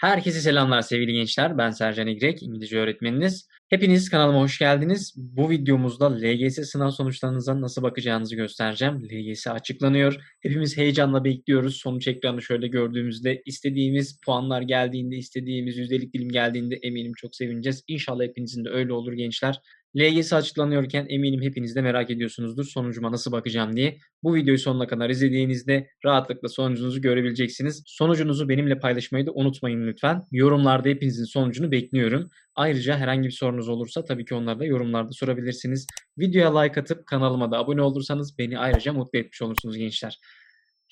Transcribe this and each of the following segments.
Herkese selamlar sevgili gençler. Ben Sercan İgrek, İngilizce öğretmeniniz. Hepiniz kanalıma hoş geldiniz. Bu videomuzda LGS sınav sonuçlarınıza nasıl bakacağınızı göstereceğim. LGS açıklanıyor. Hepimiz heyecanla bekliyoruz. Sonuç ekranı şöyle gördüğümüzde istediğimiz puanlar geldiğinde, istediğimiz yüzdelik dilim geldiğinde eminim çok sevineceğiz. İnşallah hepinizin de öyle olur gençler. LGS açıklanıyorken eminim hepiniz de merak ediyorsunuzdur sonucuma nasıl bakacağım diye. Bu videoyu sonuna kadar izlediğinizde rahatlıkla sonucunuzu görebileceksiniz. Sonucunuzu benimle paylaşmayı da unutmayın lütfen. Yorumlarda hepinizin sonucunu bekliyorum. Ayrıca herhangi bir sorunuz olursa tabii ki onları da yorumlarda sorabilirsiniz. Videoya like atıp kanalıma da abone olursanız beni ayrıca mutlu etmiş olursunuz gençler.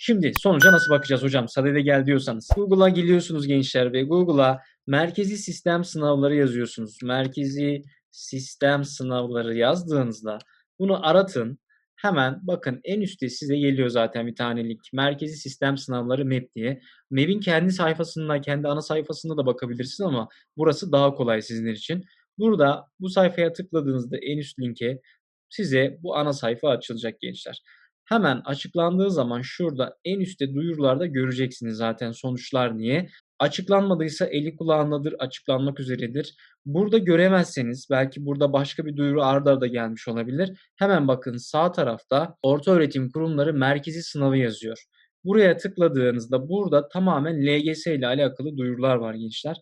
Şimdi sonuca nasıl bakacağız hocam? Sadede gel diyorsanız. Google'a geliyorsunuz gençler ve Google'a merkezi sistem sınavları yazıyorsunuz. Merkezi sistem sınavları yazdığınızda bunu aratın. Hemen bakın en üstte size geliyor zaten bir tane link. Merkezi sistem sınavları MEP diye. MEP'in kendi sayfasında, kendi ana sayfasında da bakabilirsiniz ama burası daha kolay sizin için. Burada bu sayfaya tıkladığınızda en üst linke size bu ana sayfa açılacak gençler. Hemen açıklandığı zaman şurada en üstte duyurularda göreceksiniz zaten sonuçlar niye. Açıklanmadıysa eli kulağındadır, açıklanmak üzeredir. Burada göremezseniz belki burada başka bir duyuru ardarda arda gelmiş olabilir. Hemen bakın sağ tarafta orta öğretim kurumları merkezi sınavı yazıyor. Buraya tıkladığınızda burada tamamen LGS ile alakalı duyurular var gençler.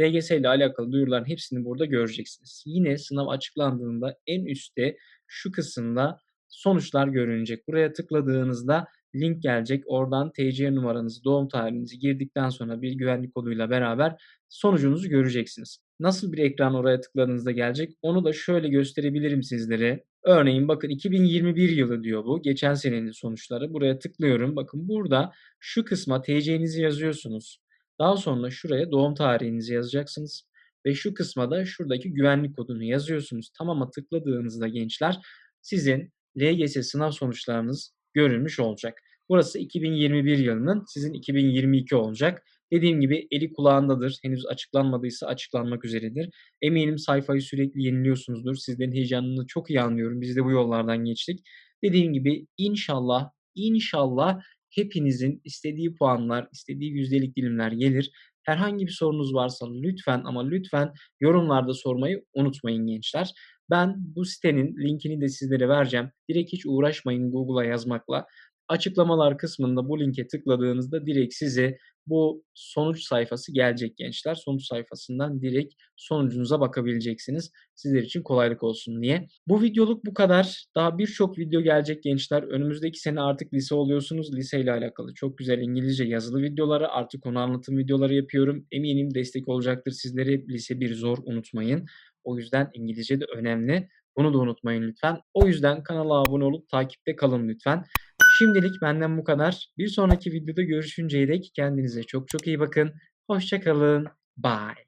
LGS ile alakalı duyuruların hepsini burada göreceksiniz. Yine sınav açıklandığında en üstte şu kısımda sonuçlar görünecek. Buraya tıkladığınızda link gelecek. Oradan TC numaranızı, doğum tarihinizi girdikten sonra bir güvenlik koduyla beraber sonucunuzu göreceksiniz. Nasıl bir ekran oraya tıkladığınızda gelecek onu da şöyle gösterebilirim sizlere. Örneğin bakın 2021 yılı diyor bu. Geçen senenin sonuçları. Buraya tıklıyorum. Bakın burada şu kısma TC'nizi yazıyorsunuz. Daha sonra şuraya doğum tarihinizi yazacaksınız. Ve şu kısma da şuradaki güvenlik kodunu yazıyorsunuz. Tamama tıkladığınızda gençler sizin LGS sınav sonuçlarınız görülmüş olacak. Burası 2021 yılının sizin 2022 olacak. Dediğim gibi eli kulağındadır. Henüz açıklanmadıysa açıklanmak üzeredir. Eminim sayfayı sürekli yeniliyorsunuzdur. Sizlerin heyecanını çok iyi anlıyorum. Biz de bu yollardan geçtik. Dediğim gibi inşallah inşallah hepinizin istediği puanlar, istediği yüzdelik dilimler gelir. Herhangi bir sorunuz varsa lütfen ama lütfen yorumlarda sormayı unutmayın gençler. Ben bu sitenin linkini de sizlere vereceğim. Direkt hiç uğraşmayın Google'a yazmakla. Açıklamalar kısmında bu linke tıkladığınızda direkt size bu sonuç sayfası gelecek gençler. Sonuç sayfasından direkt sonucunuza bakabileceksiniz. Sizler için kolaylık olsun diye. Bu videoluk bu kadar. Daha birçok video gelecek gençler. Önümüzdeki sene artık lise oluyorsunuz. Lise ile alakalı çok güzel İngilizce yazılı videoları artık konu anlatım videoları yapıyorum. Eminim destek olacaktır sizlere. Lise bir zor unutmayın. O yüzden İngilizce de önemli. Bunu da unutmayın lütfen. O yüzden kanala abone olup takipte kalın lütfen. Şimdilik benden bu kadar. Bir sonraki videoda görüşünceye dek kendinize çok çok iyi bakın. Hoşçakalın. Bye.